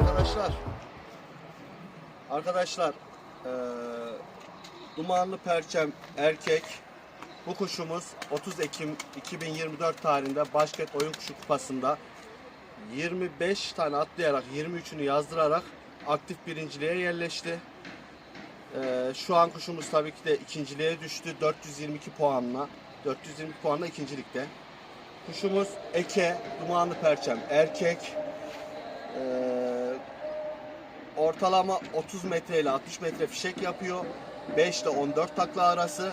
arkadaşlar. Arkadaşlar eee, dumanlı perçem erkek bu kuşumuz 30 Ekim 2024 tarihinde Başkent Oyun Kuşu Kupası'nda 25 tane atlayarak 23'ünü yazdırarak aktif birinciliğe yerleşti. Eee, şu an kuşumuz tabii ki de ikinciliğe düştü 422 puanla. 422 puanla ikincilikte. Kuşumuz eke, dumanlı perçem erkek. Ee, ortalama 30 metre ile 60 metre fişek yapıyor. 5 ile 14 takla arası.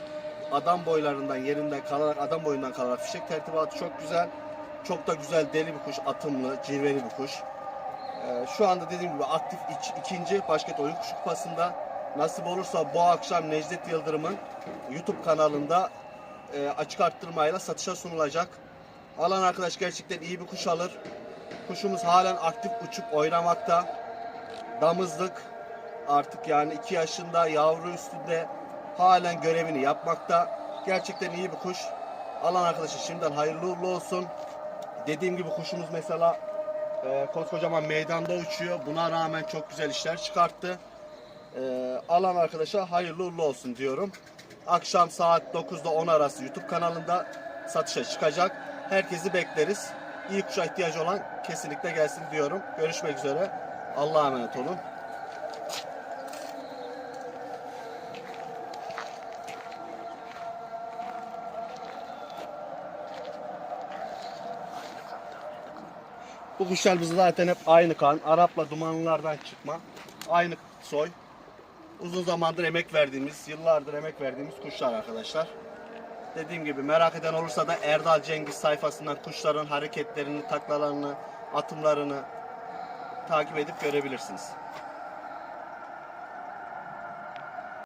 Adam boylarından yerinden kalarak, adam boyundan kalarak fişek tertibatı çok güzel. Çok da güzel deli bir kuş, atımlı, cilveli bir kuş. Ee, şu anda dediğim gibi aktif iç- ikinci Başkent Oyun Kuşu Kupası'nda. Nasip olursa bu akşam Necdet Yıldırım'ın YouTube kanalında e, açık arttırmayla satışa sunulacak. Alan arkadaş gerçekten iyi bir kuş alır. Kuşumuz halen aktif uçup oynamakta. Damızlık artık yani 2 yaşında yavru üstünde halen görevini yapmakta. Gerçekten iyi bir kuş. Alan arkadaşa şimdiden hayırlı uğurlu olsun. Dediğim gibi kuşumuz mesela e, koskocaman meydanda uçuyor. Buna rağmen çok güzel işler çıkarttı. E, alan arkadaşa hayırlı uğurlu olsun diyorum. Akşam saat 9'da 10 arası YouTube kanalında satışa çıkacak. Herkesi bekleriz. İyi kuşa ihtiyacı olan kesinlikle gelsin diyorum. Görüşmek üzere. Allah'a emanet olun. Bu kuşlar biz zaten hep aynı kan. Arapla dumanlılardan çıkma. Aynı soy. Uzun zamandır emek verdiğimiz, yıllardır emek verdiğimiz kuşlar arkadaşlar. Dediğim gibi merak eden olursa da Erdal Cengiz sayfasından kuşların hareketlerini, taklalarını, atımlarını takip edip görebilirsiniz.